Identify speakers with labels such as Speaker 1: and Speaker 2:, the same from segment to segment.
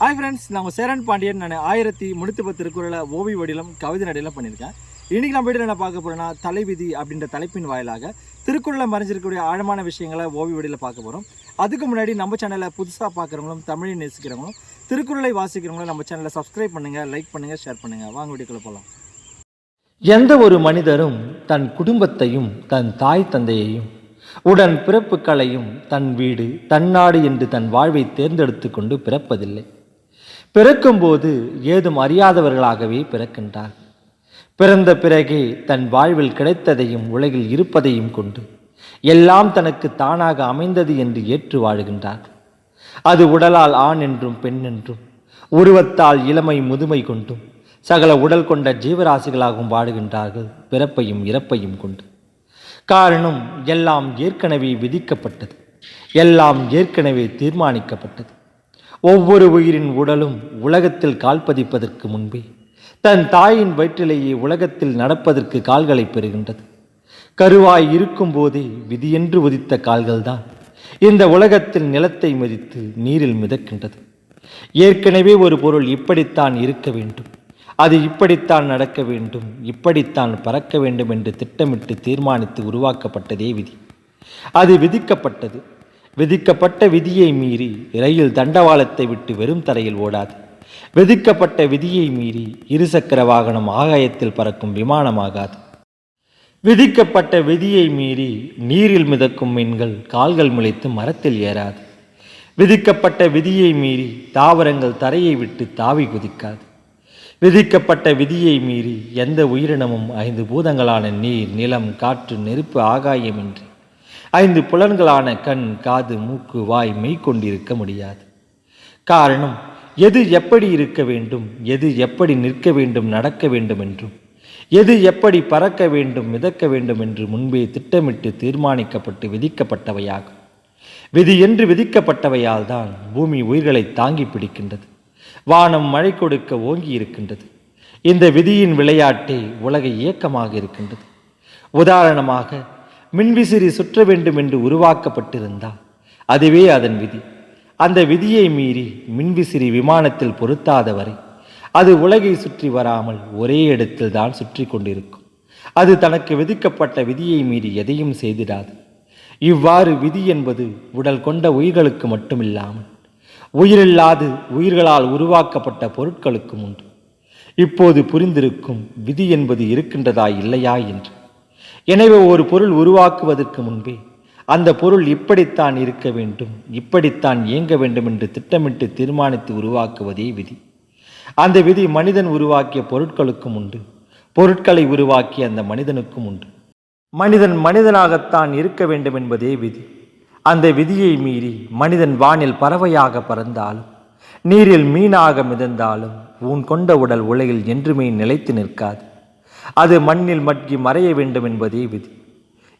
Speaker 1: Hi friends நான் உங்கள் சேரன் பாண்டியன். நான் ஆயிரத்தி முன்னூற்றி பத்து திருக்குறளை ஓவிய வடிலம் கவிதை நடையில் பண்ணியிருக்கேன். இன்றைக்கி நம்ம வீடியோவில் என்ன பார்க்க போகிறோன்னா தலைவிதி அப்படின்ற தலைப்பின் வாயிலாக திருக்குறளில் மறைஞ்சிருக்கக்கூடிய ஆழமான விஷயங்களை ஓவி வடியில் பார்க்க போகிறோம் அதுக்கு முன்னாடி நம்ம சேனலை புதுசாக பார்க்குறவங்களும் தமிழை நேசிக்கிறவங்களும் திருக்குறளை வாசிக்கிறவங்களும் நம்ம சேனலை சப்ஸ்கிரைப் பண்ணுங்கள் லைக் பண்ணுங்கள் ஷேர் பண்ணுங்கள் வாங்க வீடியோக்குள்ளே போகலாம்
Speaker 2: எந்த ஒரு மனிதரும் தன் குடும்பத்தையும் தன் தாய் தந்தையையும் உடன் பிறப்புகளையும் தன் வீடு தன் நாடு என்று தன் வாழ்வை தேர்ந்தெடுத்து கொண்டு பிறப்பதில்லை. பிறக்கும்போது ஏதும் அறியாதவர்களாகவே பிறக்கின்றார். பிறந்த பிறகே தன் வாழ்வில் கிடைத்ததையும் உலகில் இருப்பதையும் கொண்டு எல்லாம் தனக்கு தானாக அமைந்தது என்று ஏற்று வாழுகின்றார். அது உடலால் ஆண் என்றும் பெண் என்றும் உருவத்தால் இளமை முதுமை கொண்டும் சகல உடல் கொண்ட ஜீவராசிகளாகவும் வாழுகின்றார்கள் பிறப்பையும் இறப்பையும் கொண்டு. காரணம் எல்லாம் ஏற்கனவே விதிக்கப்பட்டது. எல்லாம் ஏற்கனவே தீர்மானிக்கப்பட்டது. ஒவ்வொரு உயிரின் உடலும் உலகத்தில் கால் பதிப்பதற்கு முன்பே தன் தாயின் வயிற்றிலேயே உலகத்தில் நடப்பதற்கு கால்களை பெறுகின்றது. கருவாய் இருக்கும்போதே விதியென்று உதித்த கால்கள்தான் இந்த உலகத்தில் நிலத்தை மிதித்து நீரில் மிதக்கின்றது. ஏற்கனவே ஒரு பொருள் இப்படித்தான் இருக்க வேண்டும். அது இப்படித்தான் நடக்க வேண்டும் இப்படித்தான் பறக்க வேண்டும் என்று திட்டமிட்டு தீர்மானித்து உருவாக்கப்பட்டதே விதி. அது விதிக்கப்பட்டது. விதிக்கப்பட்ட விதியை மீறி ரயில் தண்டவாளத்தை விட்டு வெறும் தரையில் ஓடாது. விதிக்கப்பட்ட விதியை மீறி இருசக்கர வாகனம் ஆகாயத்தில் பறக்கும் விமானமாகாது. விதிக்கப்பட்ட விதியை மீறி நீரில் மிதக்கும் மீன்கள் கால்கள் முளைத்து மரத்தில் ஏறாது. விதிக்கப்பட்ட விதியை மீறி தாவரங்கள் தரையை விட்டு தாவி குதிக்காது. விதிக்கப்பட்ட விதியை மீறி எந்த உயிரினமும் ஐந்து பூதங்களான நீர் நிலம் காற்று நெருப்பு ஆகாயம் என்று ஐந்து புலன்களான கண் காது மூக்கு வாய் மெய் கொண்டிருக்க முடியாது. காரணம் எது எப்படி இருக்க வேண்டும் எது எப்படி நிற்க வேண்டும் நடக்க வேண்டும் என்றும் எது எப்படி பறக்க வேண்டும் மிதக்க வேண்டும் என்று முன்பே திட்டமிட்டு தீர்மானிக்கப்பட்டு விதிக்கப்பட்டவையாகும். விதி என்று விதிக்கப்பட்டவையால் தான் பூமி உயிர்களை தாங்கி பிடிக்கின்றது. வானம் மழை கொடுக்க ஓங்கி இருக்கின்றது. இந்த விதியின் விளையாட்டே உலக இயக்கமாக இருக்கின்றது. உதாரணமாக மின்விசிறி சுற்ற வேண்டும் என்று உருவாக்கப்பட்டிருந்தால் அதுவே அதன் விதி. அந்த விதியை மீறி மின்விசிறி விமானத்தில் பொருத்தாத வரை அது உலகை சுற்றி வராமல் ஒரே இடத்தில் தான் சுற்றி கொண்டிருக்கும். அது தனக்கு விதிக்கப்பட்ட விதியை மீறி எதையும் செய்திடாது. இவ்வாறு விதி என்பது உடல் கொண்ட உயிர்களுக்கு மட்டுமில்லாமல் உயிரில்லாது உயிர்களால் உருவாக்கப்பட்ட பொருட்களுக்கும் உண்டு. இப்போது புரிந்திருக்கும் விதி என்பது இருக்கின்றதா இல்லையா என்று எனவே ஒரு பொருள் உருவாக்குவதற்கு முன்பே அந்த பொருள் இப்படித்தான் இருக்க வேண்டும் இப்படித்தான் இயங்க வேண்டும் என்று திட்டமிட்டு தீர்மானித்து உருவாக்குவதே விதி. அந்த விதி மனிதன் உருவாக்கிய பொருட்களுக்கும் உண்டு பொருட்களை உருவாக்கிய அந்த மனிதனுக்கும் உண்டு. மனிதன் மனிதனாகத்தான் இருக்க வேண்டும் என்பதே விதி. அந்த விதியை மீறி மனிதன் வானில் பறவையாக பறந்தாலும் நீரில் மீனாக மிதந்தாலும் ஊன் கொண்ட உடல் உலகில் என்றுமே நிலைத்து நிற்காது. அது மண்ணில் மட்கி மறைய வேண்டும் என்பதே விதி.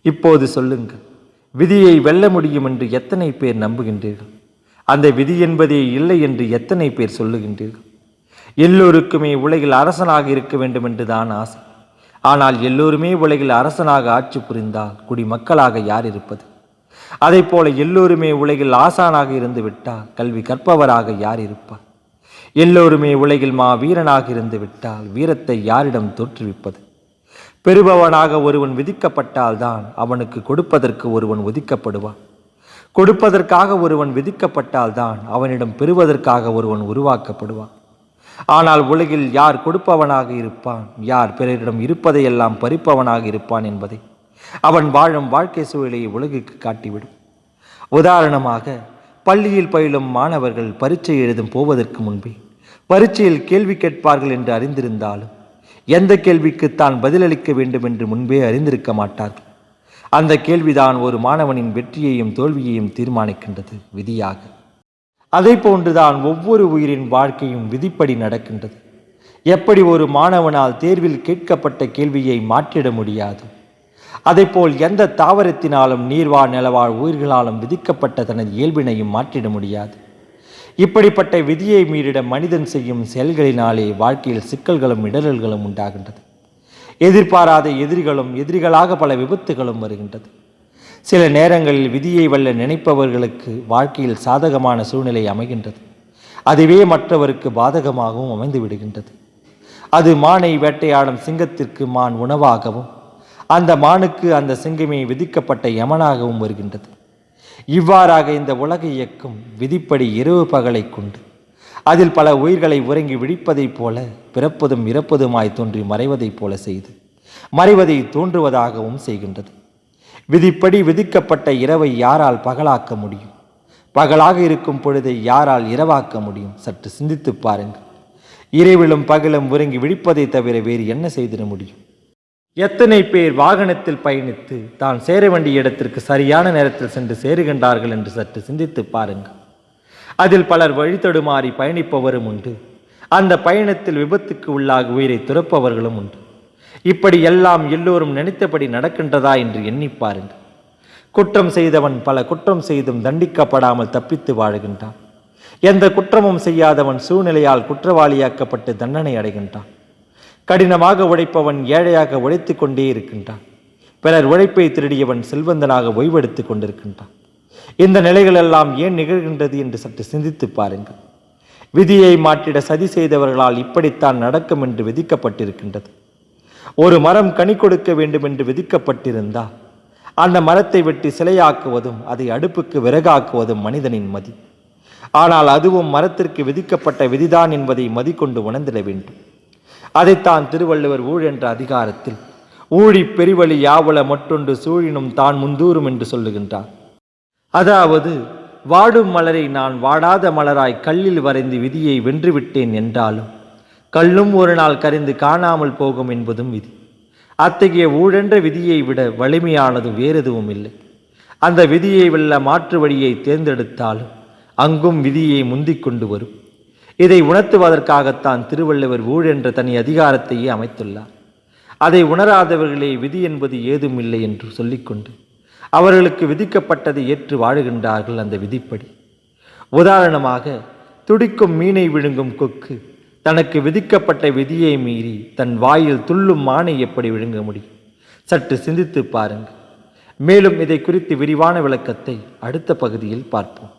Speaker 2: இப்போது சொல்லுங்கள் விதியை வெல்ல முடியும் என்று எத்தனை பேர் நம்புகின்றீர்கள்? அந்த விதி என்பதே இல்லை என்று எத்தனை பேர் சொல்லுகின்றீர்கள்? எல்லோருக்குமே உலகில் அரசனாக இருக்க வேண்டும் என்று தான் ஆசை. ஆனால் எல்லோருமே உலகில் அரசனாக ஆட்சி புரிந்தால் குடிமக்களாக யார் இருப்பது? அதைப் போல எல்லோருமே உலகில் ஆசானாக இருந்து விட்டால் கல்வி கற்பவராக யார் இருப்பார்? எல்லோருமே உலகில் மா வீரனாக இருந்து விட்டால் வீரத்தை யாரிடம் தோற்றுவிப்பது? பெறுபவனாக ஒருவன் விதிக்கப்பட்டால்தான் அவனுக்கு கொடுப்பதற்கு ஒருவன் ஒதுக்கப்படுவான். கொடுப்பதற்காக ஒருவன் விதிக்கப்பட்டால்தான் அவனிடம் பெறுவதற்காக ஒருவன் உருவாக்கப்படுவான். ஆனால் உலகில் யார் கொடுப்பவனாக இருப்பான்? யார் பிறரிடம் இருப்பதையெல்லாம் பறிப்பவனாக இருப்பான் என்பதை அவன் வாழும் வாழ்க்கை சூழலை உலகுக்கு காட்டிவிடும். உதாரணமாக பள்ளியில் பயிலும் மாணவர்கள் பரீட்சை எழுதும் போவதற்கு முன்பே பரீட்சையில் கேள்வி கேட்பார்கள் என்று அறிந்திருந்தாலும் எந்த கேள்விக்கு தான் பதிலளிக்க வேண்டும் என்று முன்பே அறிந்திருக்க மாட்டார்கள். அந்த கேள்விதான் ஒரு மாணவனின் வெற்றியையும் தோல்வியையும் தீர்மானிக்கின்றது விதியாக. அதை போன்றுதான் ஒவ்வொரு உயிரின் வாழ்க்கையும் விதிப்படி நடக்கின்றது. எப்படி ஒரு மாணவனால் தேர்வில் கேட்கப்பட்ட கேள்வியை மாற்றிட முடியாது? அதைப்போல் எந்த தாவரத்தினாலும் நீர்வாழ் நிலவாழ் உயிர்களாலும் விதிக்கப்பட்ட தனது இயல்பினையும் மாற்றிட முடியாது. இப்படிப்பட்ட விதியை மீறிட மனிதன் செய்யும் செயல்களினாலே வாழ்க்கையில் சிக்கல்களும் இடரல்களும் உண்டாகின்றது. எதிர்பாராத எதிரிகளும் எதிரிகளாக பல விபத்துகளும் வருகின்றது. சில நேரங்களில் விதியை வெல்ல நினைப்பவர்களுக்கு வாழ்க்கையில் சாதகமான சூழ்நிலை அமைகின்றது. அதுவே மற்றவருக்கு பாதகமாகவும் அமைந்து விடுகின்றது. அது மானை வேட்டையாடும் சிங்கத்திற்கு மான் உணவாகவும் அந்த மானுக்கு அந்த சிங்கமே விதிக்கப்பட்ட யமனாகவும் வருகின்றது. இவ்வாறாக இந்த உலக இயக்கும் விதிப்படி இரவு பகலை கொண்டு அதில் பல உயிர்களை உறங்கி விழிப்பதைப் போல பிறப்பதும் இறப்பதுமாய் தோன்றி மறைவதைப் போல செய்து மறைவதை தோன்றுவதாகவும் செய்கின்றது. விதிப்படி விதிக்கப்பட்ட இரவை யாரால் பகலாக்க முடியும்? பகலாக இருக்கும் பொழுதை யாரால் இரவாக்க முடியும்? சற்று சிந்தித்துப் பாருங்கள். இரவிலும் பகலும் உறங்கி விழிப்பதை தவிர வேறு என்ன செய்திட முடியும்? எத்தனை பேர் வாகனத்தில் பயணித்து தான் சேர வேண்டிய இடத்திற்கு சரியான நேரத்தில் சென்று சேருகின்றார்கள் என்று சற்று சிந்தித்து பாருங்கள். அதில் பலர் வழித்தடுமாறி பயணிப்பவரும் உண்டு. அந்த பயணத்தில் விபத்துக்கு உள்ளாகி உயிரை துறப்பவர்களும் உண்டு. இப்படி எல்லாம் எல்லோரும் நினைத்தபடி நடக்கின்றதா என்று எண்ணி பாருங்கள். குற்றம் செய்தவன் பல குற்றம் செய்தும் தண்டிக்கப்படாமல் தப்பித்து வாழுகின்றான். எந்த குற்றமும் செய்யாதவன் சூழ்நிலையால் குற்றவாளியாக்கப்பட்டு தண்டனை அடைகின்றான். கடினமாக உழைப்பவன் ஏழையாக உழைத்து கொண்டே இருக்கின்றான். பிறர் உழைப்பை திருடியவன் செல்வந்தனாக ஓய்வெடுத்து கொண்டிருக்கின்றான். இந்த நிலைகளெல்லாம் ஏன் நிகழ்கின்றது என்று சற்று சிந்தித்து பாருங்கள். விதியை மாற்றிட சதி செய்தவர்களால் இப்படித்தான் நடக்கும் என்று விதிக்கப்பட்டிருக்கின்றது. ஒரு மரம் கனி கொடுக்க வேண்டும் என்று விதிக்கப்பட்டிருந்தால் அந்த மரத்தை வெட்டி சிலையாக்குவதும் அதை அடுப்புக்கு விறகாக்குவதும் மனிதனின் மதி. ஆனால் அதுவும் மரத்திற்கு விதிக்கப்பட்ட விதிதான் என்பதை மதிக்கொண்டு உணர்ந்திட வேண்டும். அதைத்தான் திருவள்ளுவர் ஊழ் என்ற அதிகாரத்தில் ஊழி பெருவழி யாவல மற்றொன்று சூழினும் தான் முந்தூரும் என்று சொல்லுகின்றார். அதாவது வாடும் மலரை நான் வாடாத மலராய் கல்லில் வரைந்து விதியை வென்றுவிட்டேன் என்றாலும் கல்லும் ஒரு நாள் கரிந்து காணாமல் போகும் என்பதும் விதி. அத்தகைய ஊழென்ற விதியை விட வலிமையானது வேறெதுவும் இல்லை. அந்த விதியை வெல்ல மாற்று வழியை தேர்ந்தெடுத்தாலும் அங்கும் விதியை முந்திக் கொண்டு வரும். இதை உணர்த்துவதற்காகத்தான் திருவள்ளுவர் ஊழ் என்ற தனி அதிகாரத்தையே அமைத்துள்ளார். அதை உணராதவர்களே விதி என்பது ஏதும் இல்லை என்று சொல்லிக்கொண்டு அவர்களுக்கு விதிக்கப்பட்டதை ஏற்று வாழுகின்றார்கள் அந்த விதிப்படி. உதாரணமாக துடிக்கும் மீனை விழுங்கும் கொக்கு தனக்கு விதிக்கப்பட்ட விதியை மீறி தன் வாயில் துள்ளும் மானை எப்படி விழுங்க முடியும்? சற்று சிந்தித்து பாருங்கள். மேலும் இதை குறித்து விரிவான விளக்கத்தை அடுத்த பகுதியில் பார்ப்போம்.